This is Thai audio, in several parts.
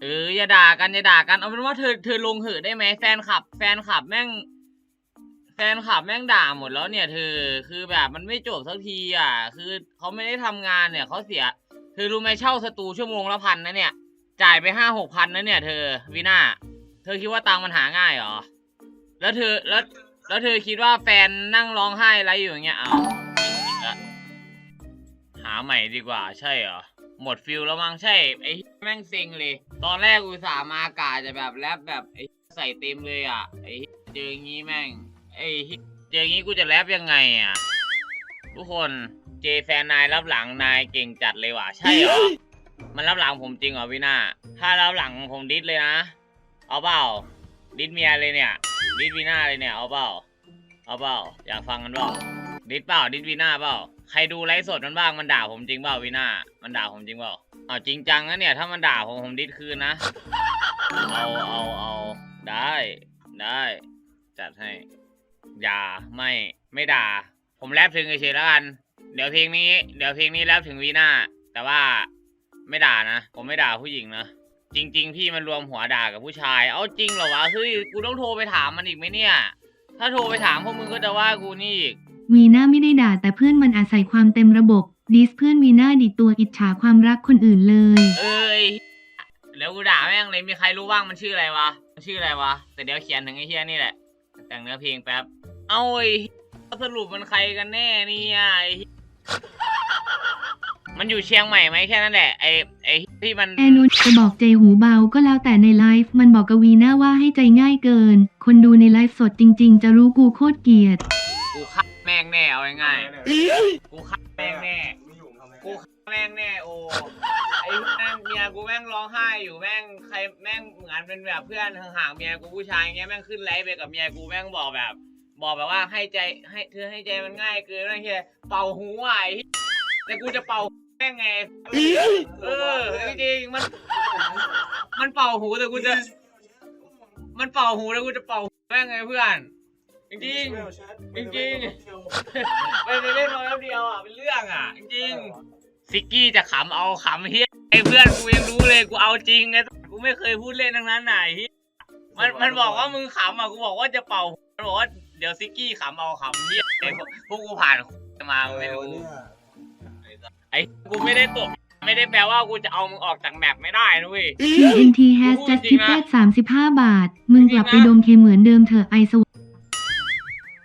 เอออย่าด่ากันอย่าด่ากันเอาเป็นว่าเธอเธอลงเหอะได้ไหมแฟนคลับ แฟนคลับแม่ง แฟนคลับแม่งด่าหมดแล้วเนี่ย เธอคือแบบมันไม่จบสักทีอะ คือเขาไม่ได้ทำงานเนี่ยเขาเสีย เธอรู้ไหมเช่าสตูชั่วโมงละพันนะเนี่ย จ่ายไปห้าหกพันนะเนี่ยเธอวิน่าเธอคิดว่าตังค์มันหาง่ายเหรอแล้วเธอแล้วแล้วเธอคิดว่าแฟนนั่งร้องไห้อะไรอยู่อย่างเงี้ยเอาจริงๆละหาใหม่ดีกว่าใช่เหรอหมดฟิลแล้วมั้งใช่ไอ้ แม่งเซ็งเลย ตอนแรกอุตส่าห์มากาจะแบบแรปแบบไอ้ใส่เต็มเลยอะไอ้เจออย่างงี้แม่งไอ้เจออย่างงี้กูจะแรปยังไงอะทุกคนเจแฟนนายรับหลังนายเก่งจัดเลยว่ะใช่เหรอมันรับหลังผมจริงเหรอวิน่าถ้ารับหลังผมดิสเลยนะเอาเปล่าดิสเมียเลยเนี่ยดิสวีน่าเลยเนี่ยเอาเปล่าเอาเปล่าอยากฟังกันเปล่าดิสเปล่าดิสวีน่าเปล่าใครดูไลฟ์สดมันบ้างมันด่าผมจริงเปล่าวีน่ามันด่าผมจริงเปล่า เอาจริงจังนะเนี่ย ถ้ามันด่าผมผมดิสคืนนะ เอาเอาเอาได้ได้ จัดให้ อย่าไม่ไม่ด่า ผมแรปถึงเฉยๆแล้วกัน เดี๋ยวเพลงนี้ เดี๋ยวเพลงนี้แรปถึงวีน่าแต่ว่าไม่ด่านะ ผมไม่ด่าผู้หญิงนะ จริง ๆ พี่มันรวมหัวด่ากับผู้ชาย เอาจริงเหรอวะ เฮ้ย กูต้องโทรไปถามมันอีกไหมเนี่ย ถ้าโทรไปถามพวกมึงก็จะว่ากูนี่อีก วีน่าไม่ได้ด่าแต่เพื่อนมันอาศัยความเต็มระบบ ดิสเพื่อนวีน่าดิดตัวอิจฉาความรักคนอื่นเลย เอ้ยแล้วกูด่าแม่งเลยมีใครรู้บ้างมันชื่ออะไรวะมันชื่ออะไรวะแต่เดี๋ยวเขียนถึงไอ้เฮียนี่แหละ แต่งเนื้อเพลงแป๊บ เอาไอ้เหี้ยสรุปมันใครกันแน่เนี่ยไอ้เหี้ยมันอยู่เชียงใหม่ไหมแค่นั้นแหละไอ้ไอ้ที่มัน แอนุชจะบอกใจหูเบาก็แล้วแต่ในไลฟ์มันบอกกับวีน่าว่าให้ใจง่ายเกิน คนดูในไลฟ์สดจริง ๆ จะรู้กูโคตรเกลียด กูฆ่าแม่งแน่เอาง่ายๆกูฆ่าแม่งแน่กูฆ่าแม่งแน่โอ้ไอ้แม่งเมียกูแม่งร้องไห้อยู่แม่งใครแม่งเหมือนเป็นแบบเพื่อนห่างๆเมียกูผู้ชายเงี้ยแม่งขึ้นไลฟ์ไปกับเมียกูแม่งบอกแบบ บอกแบบว่าให้ใจให้เธอให้ใจมันง่ายเกินนะเฮียเป่าหูอะไอ้เหี้ยแต่กูจะเป่าแม่งไงเออจริงๆมัน มันเป่าหูแต่กูจะ มันเป่าหูแล้วกูจะเป่าหูแม่งไงเพื่อน จริงๆจริงๆไปไปเล่นมาแป๊บเดียวอะเป็นเรื่องอะ จริงๆซิกกี้จะขำเอาขำเฮียไอ้เพื่อนกูยังรู้เลยกูเอาจริงไงกูไม่เคยพูดเล่นทั้งนั้นไหนเฮียมันมันบอกว่ามึงขำอะกูบอกว่าจะเป่ามันบอกว่าเดี๋ยวซิกกี้ขำเอาขำเฮียไอ้พวกพวกกูผ่านมากูไม่รู้ไอ้กูไม่ได้ตบไม่ได้แปลว่ากูจะเอามึงออกจากแมปไม่ได้นะเว้ย TNT has just tipped 35 บาท มึงกลับไปดมเคเหมือนเดิมเถอะไอสว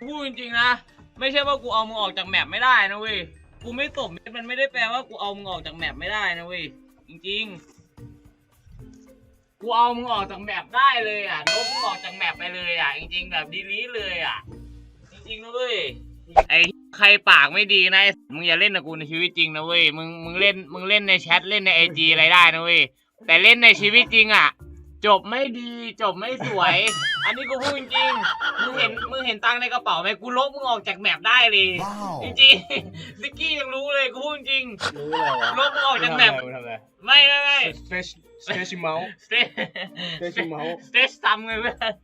พูดจริงๆนะ ไม่ใช่ว่ากูเอามึงออกจากแมปไม่ได้นะเว้ย กูไม่ตบเม็ดมันไม่ได้แปลว่ากูเอามึงออกจากแมปไม่ได้นะเว้ย จริงๆ กูเอามึงออกจากแมปได้เลยอะลบมึงออกจากแมปไปเลยอะ จริง ๆ แบบดีลีเลยอะ จริงๆนะเว้ย ไอใครปากไม่ดีนะ มึงอย่าเล่นกับกูในชีวิตจริงนะเว้ย มึงมึงเล่นมึงเล่นในแชทเล่นในไอจีอะไรได้นะเว้ย แต่เล่นในชีวิตจริงอะ จบไม่ดีจบไม่สวย อันนี้กูพูดจริงๆมึงเห็นมึงเห็นตังค์ในกระเป๋าไหมกูลบมึงออกจากแมปได้เลย Wow. จริงๆซิกกี้ยังรู้เลยกูพูดจริงรู้อะไรวะลบมึงออกจากแมปทำอะไรไม่ไม่ไม่สเปชสเปชเมาส์สเต Stretch mouse สเตชซัมไงเพื่อน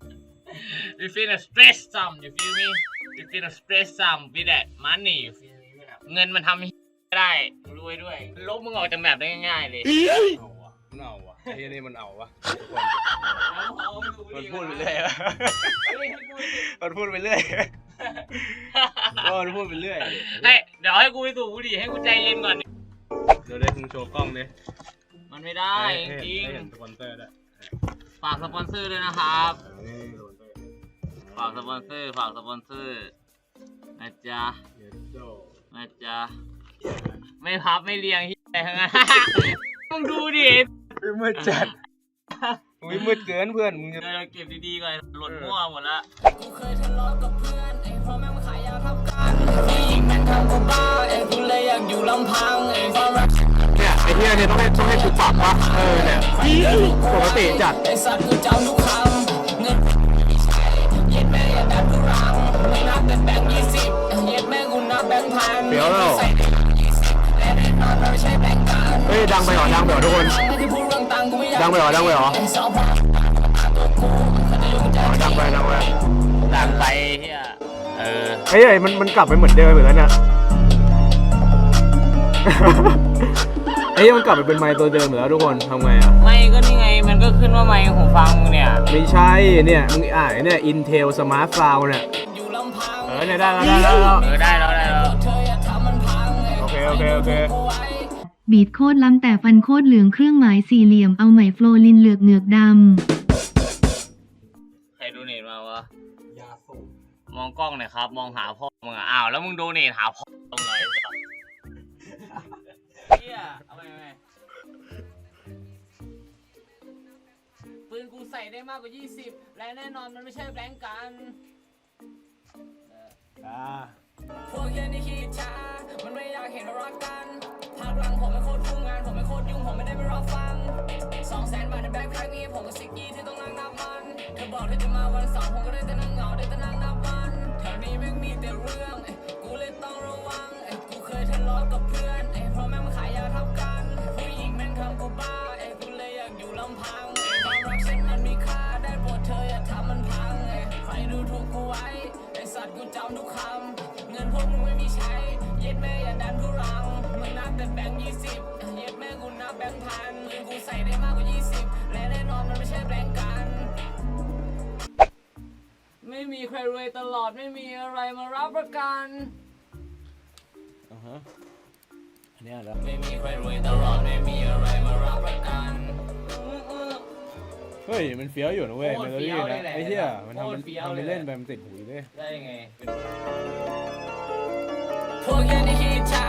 you feel a stress sum you feel me you feel a stress sum with that money you feel me เงินมันทำให้ไม่ได้รวยด้วย ลบมึงออกจากแมปได้ง่ายๆเลยเอาวะ มันเอาวะไอ้เหี้ยนี่มันเอาวะทุกคนมันพูดไปเรื่อยอะมันพูดไปเรื่อยก็มันพูดไปเรื่อยให้เดี๋ยวให้กูไปสูบบุหรี่ให้กูใจเย็นก่อน เดี๋ยวได้มึงโชว์กล้องดิมันไม่ได้จริงให้เห็นสปอนเซอร์ด้วยๆฝากสปอนเซอร์ด้วยนะครับ นี่สปอนเซอร์ฝากสปอนเซอร์ ฝากสปอนเซอร์นะจ๊ะเยสโดนะจ๊ะไม่พับไม่เรียงที่ไหนทั้งนั้นมึงดูดิ มืดจัดอุ้ยมืดเกินเพื่อนมึงจะเดี๋ยวเราเก็บดีๆก่อนหล่นมั่วหมดละกูเคยทะเลาะกับเพื่อนไอ้พ่อแม่งมาขายยาทับกันผู้หญิงแม่งทำกูบ้าไอ้กูเลยอยากอยู่ลำพังไอ้ความรักเนี่ยไอ้เหี้ยเนี่ยต้องให้ต้องให้กูปรับปะเออเนี่ยปกติจัดไอ้สัตว์กูจำทุกคำเงินเย็ดแม่อย่าดัดทุรังมึงนับแต่แบงค์ยี่สิบเย็ดแม่กูนับแบงค์พันเดี๋ยวเราใส่ในยี่สิบและแน่นอนมันไม่ใช่แบงค์กันเฮ้ยดังไปเหรอดังไปเหรอทุกคนไม่ได้พูดเรื่องตังค์กูไม่อยากดังไปเหรอ ดังไปเหรอไอ้สองพันตัวกูคดีมึงจะดังไปดังไปดังไปเฮียเออเฮ้ยมันมันกลับไปเหมือนเดิมอีกแล้วเนี่ยไอ้เหี้ยมันกลับไปเป็นไมค์ตัวเดิมอยู่แล้วทุกคนทำไงอะไม่ก็นี่ไงมันก็ขึ้นว่าไมค์หูฟังเนี่ยไม่ใช่เนี่ยมึงอ่านเนี่ย Intel Smart Sound เนี่ยอยู่ลำพังเออเนี่ยได้แล้วได้แล้วได้แล้วเออได้แล้วได้แล้วเธออย่าทำมันพังโอเคโอเคโอเคกูไว้ บีดโคตรล้ำแต่ฟันโคตรเหลืองเครื่องหมายสี่เหลี่ยมเอาไหมโฟลลินเหลือกเหงือกดใครดูเน็ตมาวะมองกล้องหน่อยครับ มองหาพ่อมึงอะอ้าวแล้วมึงดูเน็ตหาพ่อตรงไหนเฮียเอาไปเอาไปปืนกูใส่ได้มากกว่า 20 และแน่นอนมันไม่ใช่แบงก์กัน อ่า พวกเย็นนี่ขี้ช้า มันไม่อยากเห็นเรารักกันภาคหลังผมไม่โคตรทุ่งงาน ผมไม่โคตรยุ่ง ผมไม่ได้ไปรอฟังสองแสนบาทในแบ็คแพ็คนี้ผมกับซิกกี้ที่ต้องนั่งนับมันเธอบอกเธอจะมาวันเสาร์ผมก็ได้แต่นั่งเหงาได้แต่นั่งนับวันแถวนี้ไม่งมีแต่เรื่องกูเลยต้องระวังกูเคยทะเลาะกับเพื่อนเพราะแม่งมาขายยาทับกันผู้หญิงแม่งทำกูบ้าเอ้กูเลยอยากอยู่ลำพังความรักฉันมันมีค่าได้โปรดเธออย่าทำมันพังใครดูถูกกูไว้ไอสัตว์กูจำทุกคำ เงินพวกมึงไม่มีใช้เย็ดแม่อย่าดันทุรังมึงนับแต่แบงค์ยี่สิบเย็ดแม่กูนับแบงค์พันมือกูใส่ได้มากกว่ายี่สิบและแน่นอนมันไม่ใช่แบงค์กัน ไม่มีใครรวยตลอดไม่มีอะไรมารับประกันอ่าฮะอันเนี้ยแล้วไม่มีใครรวยตลอดไม่มีอะไรมารับประกันเฮ้ยมันเฟี้ยวอยู่นะเว้ยโคเมตรโลเฟี้ดี้ยวเลนะยแหละไอ้เหี้ยมันทำโคมัตนรเฟี้ยวทำเลไปยเล่นไปมันติดหูอยู่เลย ได้ยังไงพวกแค่ นี้ขี้ช้า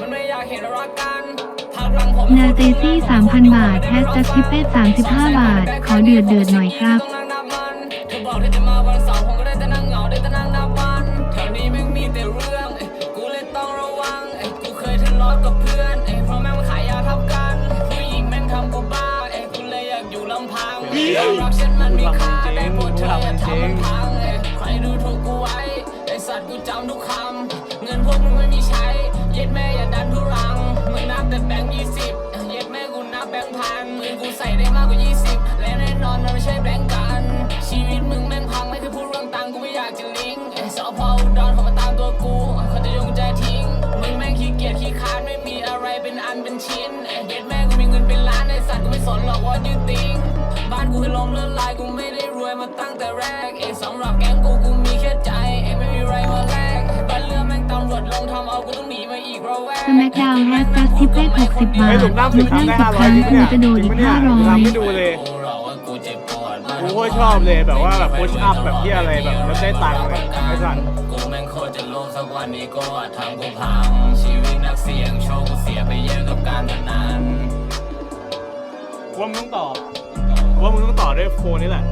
มันไม่อยากเห็นเรารักกันภาคหลังผมำนาเตซี่ 3,000 บาท แฮชแท็กทิปเป้35 บาท ขอเดือดเดือดหน่อยครับต้องนั่งนับมันเธอบอกเธอจะมาวันเสาร์ผมก็ได้แต่นั่งเหงาได้แต่นั่งนับวันแถวนี้ไม่งมีแต่เรื่องเอ้ยกูเลยต้องระวังเอ้ยกูเคยทะเลาะกับเพื่อนเอ้ยเพราะแม่งมาขายยาทับกันผู้หญิงแม่งทำกูบ้าเอ้ยกูเลยอยากอยู่ลำพังความรักฉันมันมีค่าได้โปรดเธออย่าทำมันพังเอ้ยใครดูถูกกูไว้ ไอสัตว์กูจำทุกคำ เย็ดแม่อย่าดันทุรังมึงนับแต่แบงค์ยี่สิบเย็ดแม่กูนับแบงค์พันมือกูใส่ได้มากกว่ายี่สิบและแน่นอนมันไม่ใช่แบงค์กัน ชีวิตมึงแม่งพังไม่เคยพูดเรื่องตังกูไม่อยากจะลิงก์ไอ้สอพออุดรเขามาตามตัวกูเขาจะยงใจทิ้ง มึงแม่งขี้เกียจขี้ค้านไม่มีอะไรเป็นอันเป็นชิ้นเย็ดแม่กูมีเงินเป็นล้านไอ้สัตว์กูไม่สนหรอกว่ายูติงบ้านกูเคยล้มเลื่อนลายกูไม่ได้รวยมาตั้งแต่แรกเอสำหรับแก๊งกู ทำเอากูต้องหนีมาอีกระแวงสแมกดาวแฮชแท็กทิปเป้60 บาเฮ้ยทหลุมน้ำสิบครั้งได้ห้าร้อยจริงกูปะเนี่ยจะโดนจริอีงกปะเนี่ยทำไม่ดูเลยกูหรอกว่ากูเจ็บปวดกูโคตรชอบเลยแบบว่าแบบ push up แบบที่อะไรแบบแล้วได้ตังค์เลยไอ้สัตว์กูแม่งโคตรจะโลภสักวันนี้ก็อาจทำกูพังชีวิตนักเสี่ยงโชคกูเสียไปเยอะกับการพนันว่ามึงต้องตอบว่ามึงต้องตอบด้วยโฟนนี่แหละ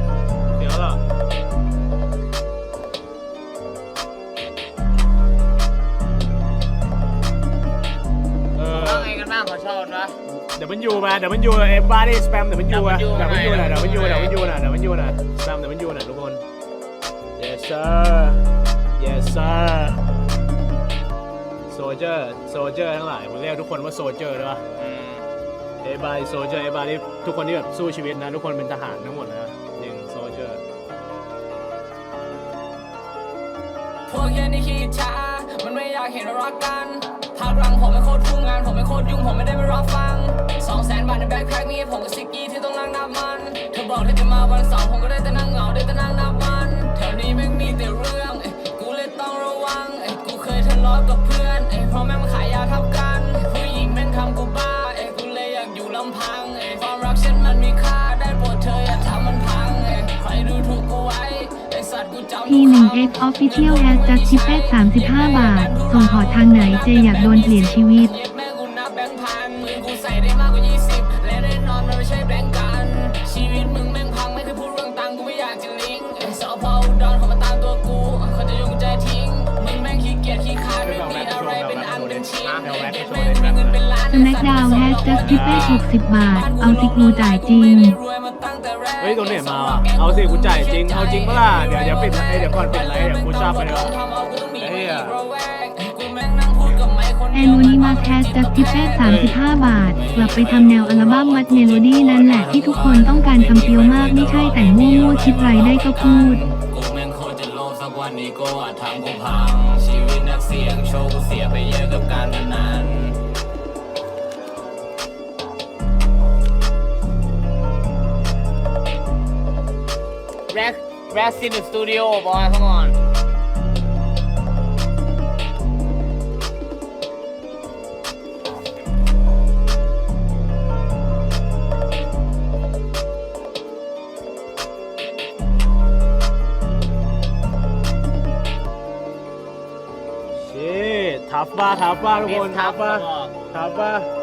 เดี๋ยวล่ะ เดี๋ยวมันอยู่มาเดี๋ยวมันอยู่เอ็มบาร์ดี้สแปมเดี๋ยวมันอยู่อะเดี๋เดี๋ยยววมัมันนออยู่ยู่ไหนนะเดี๋ยวมันอยู่เดี๋เดี๋ยยววมัมันนออยู่ยู่ไหนนะเดี๋ยวมันอยู่นะสแปมเดี๋ยวมันอยู่นะทุกคน yes sir yes sir soldier soldier ทั้งหลายผมเรียกทุกคนว่า soldier ด้วยปะเอบายโซเจอร์เอบายนี่ทุกคนที่แบบสู้ชีวิตนะ ทุกคนเป็นทหารทั้งหมดนะจริงโซเจอร์พวกแค่นี้ขี้ช้ามันไม่อยากเห็นเรารักกัน ภาคหลังผมไม่โคตรทุ่งงานผมไม่โคตรยุ่งผมไม่ได้ไปรับฟังสองแสนบาทในแบ็คแพ็คมีผมกับซิกกี้ที่ต้องนั่งนับมัน เธอบอกเธอจะมาวันเสาร์ผม พีหนึ่งเอทางไหอฟฟิเชียนชีวิตแกูนัแบงค์มส่ได้ากา20 และแน่ชแบงค์กทิตงไม่เคยดเาอม่อยากจะลิงก์ดรเขาบาทส่งขี้ยานไม่เป็อันเป็ชีเงินเปล้าน สแน็คดาวน์แฮชแจ็คทิปเป้60 บาท เอาสิกูจ่ายจริง เฮ้ยตรงไหนมาว่ะเอาสิกูจ่ายจริงเอาจริงปะล่ะเดี๋ยวเดี๋ยวปิดไลฟ์เดี๋ยวก่อนปิดไลฟ์เดี๋ยวกูชอบไปดีกว่าไอ้เหี้ย แอนโนนิมัสแฮชแท็กทิเป้35 บาท กลับไปทำแนวอัลบั้มมัดเมโลดี้นั่นแหละที่ทุกคนต้องการคำเฟี้ยวมากไม่ใช่แต่งมั่วๆคิดไรได้ก็พูด กูแม่งโคตรจะโลภสักวันนี้ก็อาจทำกูพัง ชีวิตนักเสี่ยงโชคกูเสียไปเยอะกับการพนัน rest rest in the studio boy come on เชี่ทับป่ะทับป่ะทุกคนทับป่ะทับป่ะ